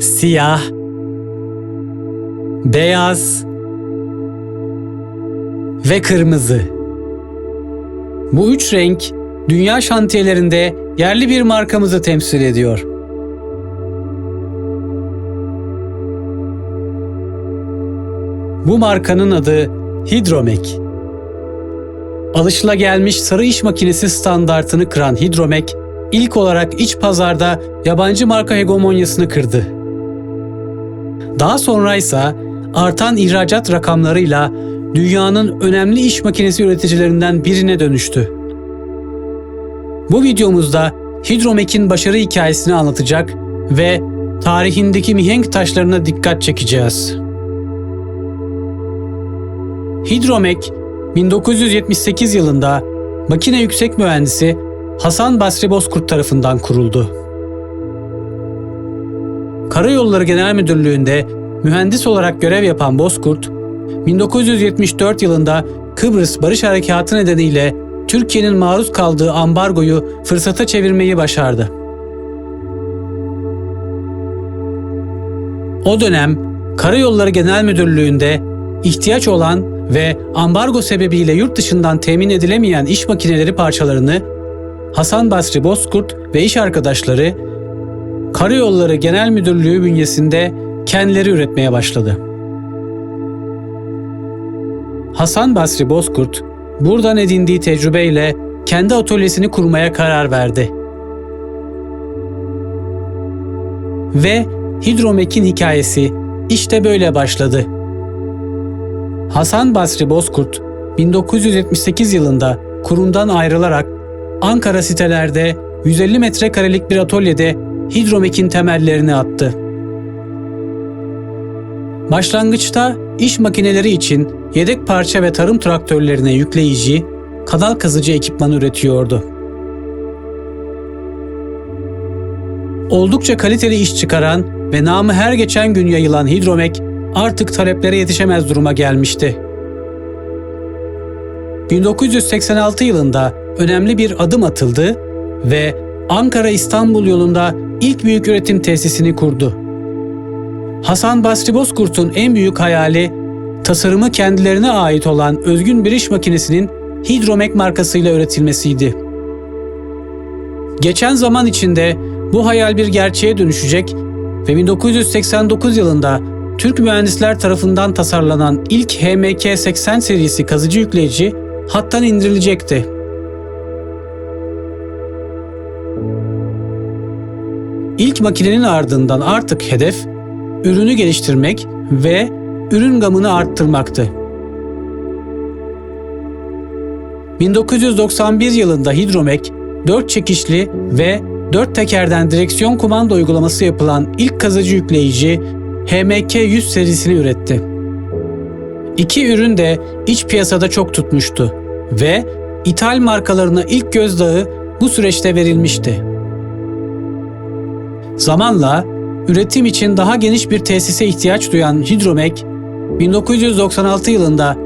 Siyah, beyaz ve kırmızı. Bu üç renk dünya şantiyelerinde yerli bir markamızı temsil ediyor. Bu markanın adı Hidromek. Alışılagelmiş sarı iş makinesi standartını kıran Hidromek, ilk olarak iç pazarda yabancı marka hegemonyasını kırdı. Daha sonra ise artan ihracat rakamlarıyla dünyanın önemli iş makinesi üreticilerinden birine dönüştü. Bu videomuzda Hidromek'in başarı hikayesini anlatacak ve tarihindeki mihenk taşlarına dikkat çekeceğiz. Hidromek 1978 yılında makine yüksek mühendisi Hasan Basri Bozkurt tarafından kuruldu. Karayolları Genel Müdürlüğü'nde mühendis olarak görev yapan Bozkurt, 1974 yılında Kıbrıs Barış Harekatı nedeniyle Türkiye'nin maruz kaldığı ambargoyu fırsata çevirmeyi başardı. O dönem Karayolları Genel Müdürlüğü'nde ihtiyaç olan ve ambargo sebebiyle yurt dışından temin edilemeyen iş makineleri parçalarını Hasan Basri Bozkurt ve iş arkadaşları Karayolları Genel Müdürlüğü bünyesinde kendileri üretmeye başladı. Hasan Basri Bozkurt buradan edindiği tecrübeyle kendi atölyesini kurmaya karar verdi. Ve Hidromek'in hikayesi işte böyle başladı. Hasan Basri Bozkurt 1978 yılında kurumdan ayrılarak Ankara sitelerde 150 metrekarelik bir atölyede Hidromek'in temellerini attı. Başlangıçta iş makineleri için yedek parça ve tarım traktörlerine yükleyici, kanal kazıcı ekipman üretiyordu. Oldukça kaliteli iş çıkaran ve namı her geçen gün yayılan Hidromek artık taleplere yetişemez duruma gelmişti. 1986 yılında önemli bir adım atıldı ve Ankara-İstanbul yolunda ilk büyük üretim tesisini kurdu. Hasan Basri Bozkurt'un en büyük hayali tasarımı kendilerine ait olan özgün bir iş makinesinin Hidromek markasıyla üretilmesiydi. Geçen zaman içinde bu hayal bir gerçeğe dönüşecek ve 1989 yılında Türk mühendisler tarafından tasarlanan ilk HMK-80 serisi kazıcı yükleyici hattan indirilecekti. İlk makinenin ardından artık hedef ürünü geliştirmek ve ürün gamını arttırmaktı. 1991 yılında Hidromek 4 çekişli ve 4 tekerden direksiyon kumanda uygulaması yapılan ilk kazıcı yükleyici HMK100 serisini üretti. İki ürün de iç piyasada çok tutmuştu ve ithal markalarına ilk gözdağı bu süreçte verilmişti. Zamanla üretim için daha geniş bir tesise ihtiyaç duyan Hidromek, 1996 yılında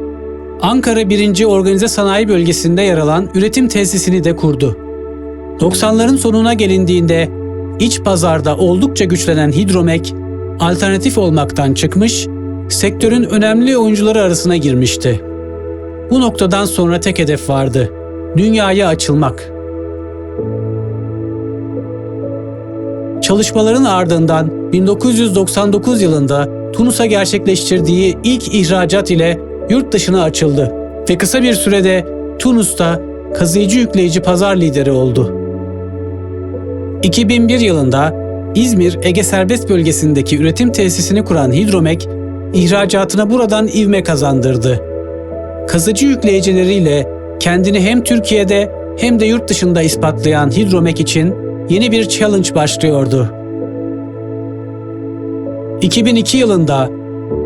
Ankara 1. Organize Sanayi Bölgesi'nde yer alan üretim tesisini de kurdu. 90'ların sonuna gelindiğinde iç pazarda oldukça güçlenen Hidromek, alternatif olmaktan çıkmış, sektörün önemli oyuncuları arasına girmişti. Bu noktadan sonra tek hedef vardı. Dünyaya açılmak. Çalışmaların ardından 1999 yılında Tunus'a gerçekleştirdiği ilk ihracat ile yurt dışına açıldı ve kısa bir sürede Tunus'ta kazıyıcı yükleyici pazar lideri oldu. 2001 yılında İzmir Ege Serbest Bölgesi'ndeki üretim tesisini kuran Hidromek, ihracatına buradan ivme kazandırdı. Kazıcı yükleyicileriyle kendini hem Türkiye'de hem de yurt dışında ispatlayan Hidromek için yeni bir challenge başlıyordu. 2002 yılında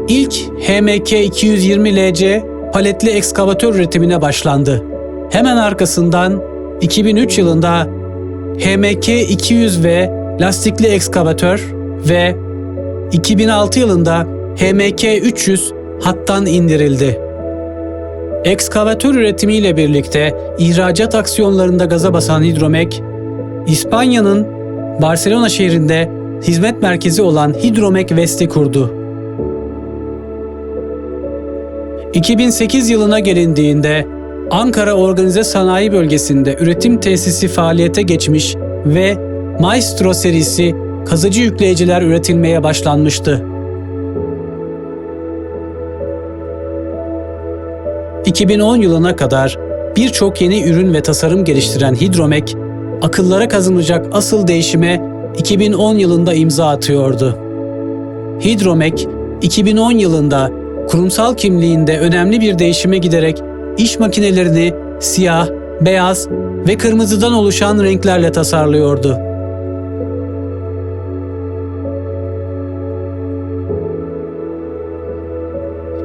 ilk HMK 220LC paletli ekskavatör üretimine başlandı. Hemen arkasından 2003 yılında HMK 200V lastikli ekskavatör ve 2006 yılında HMK 300 hattan indirildi. Ekskavatör üretimiyle birlikte ihracat aksiyonlarında gaza basan Hidromek, İspanya'nın Barcelona şehrinde hizmet merkezi olan Hidromek West'i kurdu. 2008 yılına gelindiğinde Ankara Organize Sanayi Bölgesi'nde üretim tesisi faaliyete geçmiş ve Maestro serisi kazıcı yükleyiciler üretilmeye başlanmıştı. 2010 yılına kadar birçok yeni ürün ve tasarım geliştiren Hidromek, akıllara kazanacak asıl değişime 2010 yılında imza atıyordu. Hidromek, 2010 yılında kurumsal kimliğinde önemli bir değişime giderek iş makinelerini siyah, beyaz ve kırmızıdan oluşan renklerle tasarlıyordu.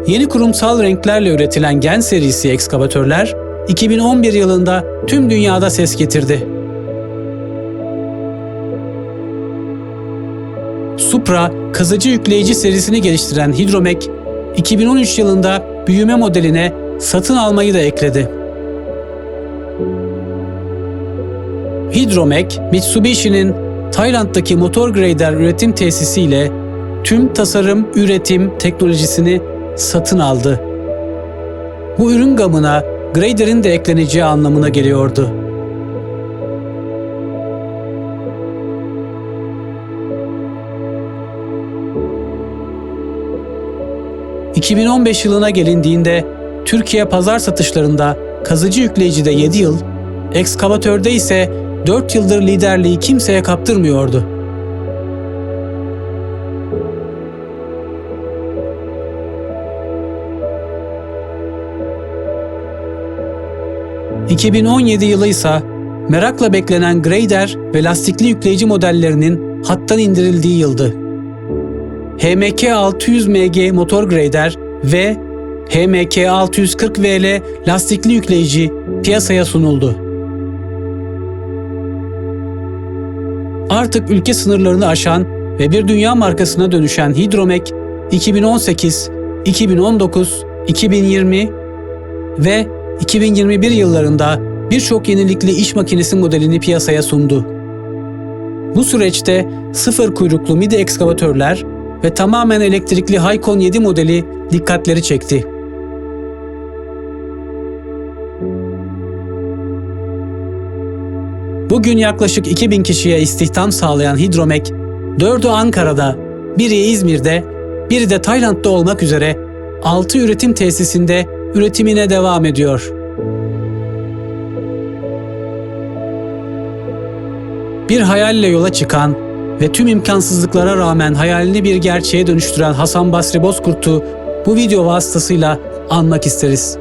Yeni kurumsal renklerle üretilen Gen serisi ekskavatörler 2011 yılında tüm dünyada ses getirdi. Supra, kazıcı yükleyici serisini geliştiren Hidromek, 2013 yılında büyüme modeline satın almayı da ekledi. Hidromek, Mitsubishi'nin Tayland'daki motor grader üretim tesisiyle tüm tasarım, üretim teknolojisini satın aldı. Bu ürün gamına grader'in de ekleneceği anlamına geliyordu. ...2015 yılına gelindiğinde Türkiye pazar satışlarında kazıcı yükleyicide 7 yıl, ekskavatörde ise 4 yıldır liderliği kimseye kaptırmıyordu. ...2017 yılı ise merakla beklenen grader ve lastikli yükleyici modellerinin hattan indirildiği yıldı. HMK 600 MG motor grader ve HMK 640 VL lastikli yükleyici piyasaya sunuldu. Artık ülke sınırlarını aşan ve bir dünya markasına dönüşen Hidromek 2018, 2019, 2020 ve 2021 yıllarında birçok yenilikli iş makinesi modelini piyasaya sundu. Bu süreçte sıfır kuyruklu midi ekskavatörler ve tamamen elektrikli Haycon 7 modeli dikkatleri çekti. Bugün yaklaşık 2000 kişiye istihdam sağlayan Hidromek, dördü Ankara'da, biri İzmir'de, biri de Tayland'da olmak üzere 6 üretim tesisinde üretimine devam ediyor. Bir hayalle yola çıkan ve tüm imkansızlıklara rağmen hayalini bir gerçeğe dönüştüren Hasan Basri Bozkurt'u bu video vasıtasıyla anmak isteriz.